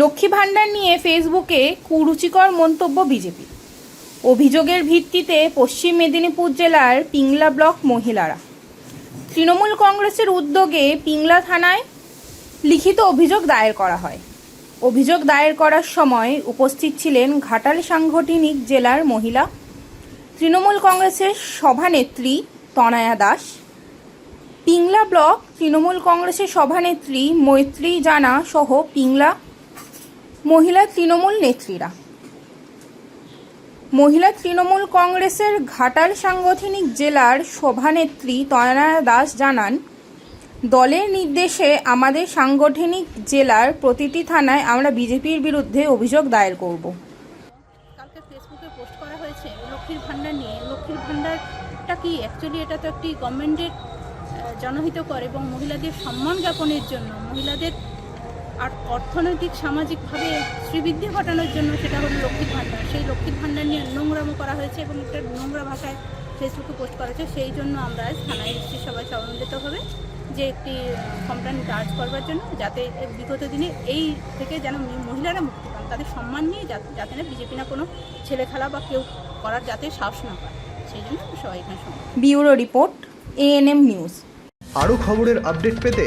লক্ষ্মী ভাণ্ডার নিয়ে ফেসবুকে কুরুচিকর মন্তব্য বিজেপি। অভিযোগের ভিত্তিতে পশ্চিম মেদিনীপুর জেলার পিংলা ব্লক মহিলারা। তৃণমূল কংগ্রেসের উদ্যোগে পিংলা থানায় লিখিত অভিযোগ দায়ের করা হয়। অভিযোগ দায়ের করার সময় উপস্থিত ছিলেন ঘাটাল সাংগঠনিক জেলার মহিলা, তৃণমূল কংগ্রেসের সভানেত্রী তনয়া দাস, পিংলা ব্লক তৃণমূল কংগ্রেসের সভানেত্রী মৈত্রী জানা সহ পিংলা মহিলা তৃণমূল নেত্রীরা। মহিলা তৃণমূল কংগ্রেসের ঘাটাল সাংগঠনিক জেলার সভানেত্রী তনয়া দাস জানান, দলের নির্দেশে আমাদের সাংগঠনিক জেলার প্রতিটি থানায় আমরা বিজেপির বিরুদ্ধে অভিযোগ দায়ের করব। কালকে ফেসবুকে পোস্ট করা হয়েছে, লক্ষ্মীর ভাণ্ডার নিয়ে। লক্ষ্মীর ভাণ্ডারটা কি? অ্যাকচুয়ালি এটা তো একটি গভর্নমেন্টের জনহিতকর এবং মহিলাদের সম্মান জ্ঞাপনের জন্য। মহিলাদের আর অর্থনৈতিক সামাজিকভাবে শ্রীবৃদ্ধি ঘটানোর জন্য সেটা হলো লক্ষ্মীর ভাণ্ডার। সেই লক্ষ্মীর ভাণ্ডার নিয়ে নোংরামো করা হয়েছে এবং একটা নোংরা ভাষায় ফেসবুকে পোস্ট করা হয়েছে। সেই জন্য আমরা আজ থানায় এসেছি। সবাই সমন্বিতভাবে যে একটি কমপ্লেন চার্জ করবার জন্য যাতে বিগত দিনে এই থেকে যেন মহিলারা মুক্তি পান। তাদের সম্মান নিয়ে যাতে যাতে না বিজেপি না কোনো ছেলে খেলা বা কেউ করার যাতে সাহস না পায়। সেই জন্য সবাই এখানে সমবেত। ব্যুরো রিপোর্ট এএনএম নিউজ আরও খবরের আপডেট পেতে